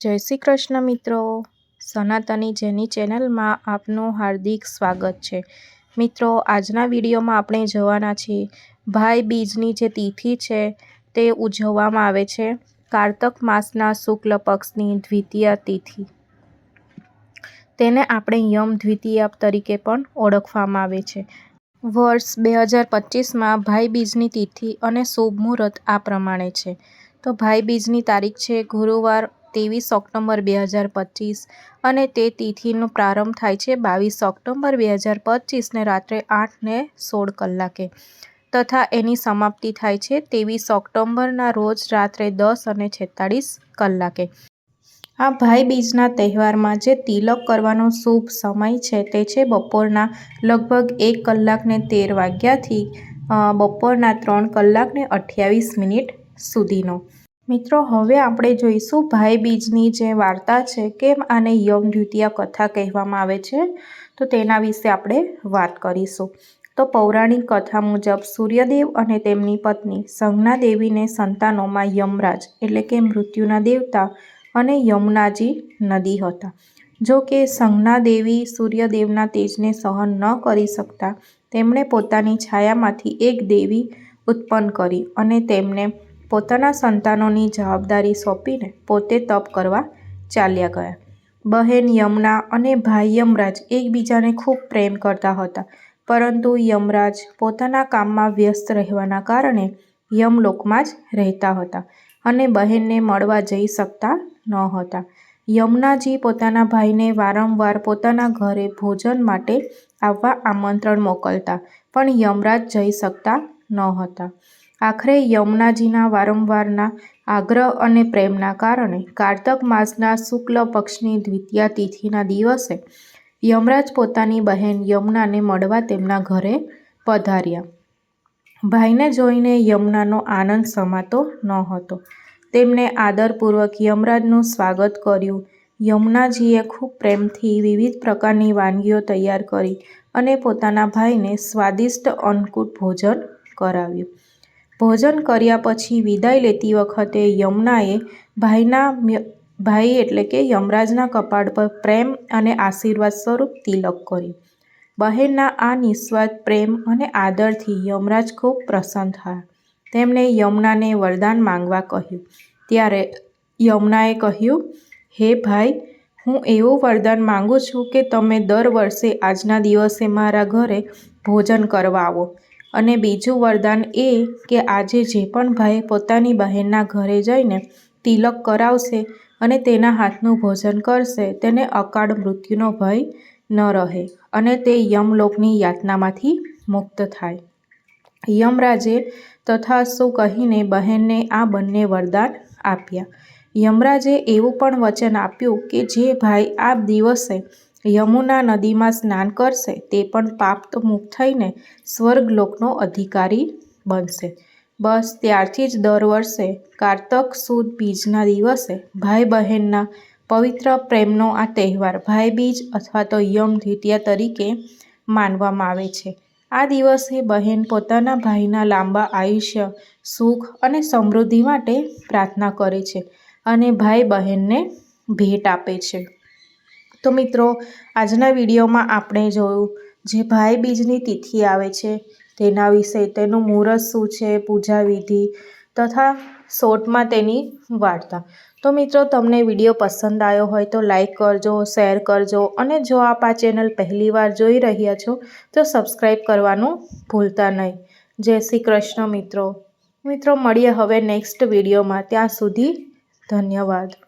જય શ્રી કૃષ્ણ મિત્રો. સનાતની જેની ચેનલમાં આપનું હાર્દિક સ્વાગત છે. મિત્રો, આજના વિડીયોમાં આપણે જવાના છીએ. ભાઈ બીજની જે તિથિ છે તે ઉજવવામાં આવે છે. કારતક માસના શુક્લ પક્ષની દ્વિતીય તિથિ. તેને આપણે યમ દ્વિતીય તરીકે પણ ઓળખવામાં આવે છે. વર્ષ બે હજાર પચીસમાં ભાઈ બીજની તિથિ અને શુભ મુહૂર્ત આ પ્રમાણે છે. તો ભાઈ બીજની તારીખ છે ગુરુવાર ત્રેવીસ ઓક્ટોબર બે હજાર પચીસ અને તે તિથિનો પ્રારંભ થાય છે બાવીસ ઓક્ટોબર બે હજાર પચીસને રાત્રે આઠ ને સોળ કલાકે. તથા એની સમાપ્તિ થાય છે ત્રેવીસ ઓક્ટોબરના રોજ રાત્રે દસ અને છેતાળીસ કલાકે. આ ભાઈ બીજના તહેવારમાં જે તિલક કરવાનો શુભ સમય છે તે છે બપોરના લગભગ એક કલાકને તેર વાગ્યાથી બપોરના ત્રણ કલાકને અઠ્યાવીસ મિનિટ સુધીનો. મિત્રો, હવે આપણે જોઈશું ભાઈ બીજની જે વાર્તા છે કેમ આને યમ દ્વિતીય કથા કહેવામાં આવે છે. તો તેના વિશે આપણે વાત કરીશું. તો પૌરાણિક કથા મુજબ સૂર્યદેવ અને તેમની પત્ની સંજ્ઞા દેવીને સંતાનોમાં યમરાજ એટલે કે મૃત્યુના દેવતા અને યમુનાજી નદી હતા. જો કે સંજ્ઞા દેવી સૂર્યદેવના તેજને સહન ન કરી શકતા, તેમણે પોતાની છાયામાંથી એક દેવી ઉત્પન્ન કરી અને તેમને પોતાના સંતાનોની જવાબદારી સોંપીને પોતે તપ કરવા ચાલ્યા ગયા. બહેન યમુના અને ભાઈ યમરાજ એકબીજાને ખૂબ પ્રેમ કરતા હતા. પરંતુ યમરાજ પોતાના કામમાં વ્યસ્ત રહેવાના કારણે યમલોકમાં જ રહેતા હતા અને બહેનને મળવા જઈ શકતા ન હતા. યમુનાજી પોતાના ભાઈને વારંવાર પોતાના ઘરે ભોજન માટે આવવા આમંત્રણ મોકલતા, પણ યમરાજ જઈ શકતા ન હતા. આખરે યમુનાજીના વારંવારના આગ્રહ અને પ્રેમના કારણે કારતક માસના શુક્લ પક્ષની દ્વિતીય તિથિના દિવસે યમરાજ પોતાની બહેન યમુનાને મળવા તેમના ઘરે પધાર્યા. ભાઈને જોઈને યમુનાનો આનંદ સમાતો ન હતો. તેમણે આદરપૂર્વક યમરાજનું સ્વાગત કર્યું. યમુનાજીએ ખૂબ પ્રેમથી વિવિધ પ્રકારની વાનગીઓ તૈયાર કરી અને પોતાના ભાઈને સ્વાદિષ્ટ અન્નકૂટ ભોજન કરાવ્યું. ભોજન કર્યા પછી વિદાય લેતી વખતે યમુનાએ ભાઈના ભાઈ એટલે કે યમરાજના કપાળ પર પ્રેમ અને આશીર્વાદ સ્વરૂપ તિલક કર્યું. બહેનના આ નિસ્વાર્થ પ્રેમ અને આદરથી યમરાજ ખૂબ પ્રસન્ન થયા. તેમણે યમુનાને વરદાન માંગવા કહ્યું. ત્યારે યમુનાએ કહ્યું, હે ભાઈ, હું એવું વરદાન માગું છું કે તમે દર વર્ષે આજના દિવસે મારા ઘરે ભોજન કરવા આવો. અને બીજું વરદાન એ કે આજે જે પણ ભાઈ પોતાની બહેનના ઘરે જઈને તિલક કરાવશે અને તેના હાથનું ભોજન કરશે, તેને અકાળ મૃત્યુનો ભય ન રહે અને તે યમલોકની યાતનામાંથી મુક્ત થાય. યમરાજે તથાસ્તુ કહીને બહેનને આ બંને વરદાન આપ્યા. યમરાજે એવું પણ વચન આપ્યું કે જે ભાઈ આ દિવસે યમુના નદીમાં સ્નાન કરશે, તે પણ પાપ મુક્ત થઈને સ્વર્ગલોકનો અધિકારી બનશે. બસ ત્યારથી જ દર વર્ષે કારતક સુદ બીજના દિવસે ભાઈ બહેનના પવિત્ર પ્રેમનો આ તહેવાર ભાઈ બીજ અથવા તો યમ દ્વિતીયા તરીકે માનવામાં આવે છે. આ દિવસે બહેન પોતાના ભાઈના લાંબા આયુષ્ય, સુખ અને સમૃદ્ધિ માટે પ્રાર્થના કરે છે અને ભાઈ બહેનને ભેટ આપે છે. તો મિત્રો, આજના વિડીયોમાં આપણે જોયું જે ભાઈ બીજની તિથિ આવે છે, તેના વિશે તેનું મુહૂર્ત શું છે, પૂજા વિધિ તથા શોર્ટમાં તેની વાર્તા. તો મિત્રો, તમને વીડિયો પસંદ આવ્યો હોય તો લાઈક કરજો, શેર કરજો અને જો આપ આ ચેનલ પહેલીવાર જોઈ રહ્યા છો, તો સબસ્ક્રાઈબ કરવાનું ભૂલતા નહીં. જય શ્રી કૃષ્ણ મિત્રો. મિત્રો, મળીએ હવે નેક્સ્ટ વિડીયોમાં. ત્યાં સુધી ધન્યવાદ.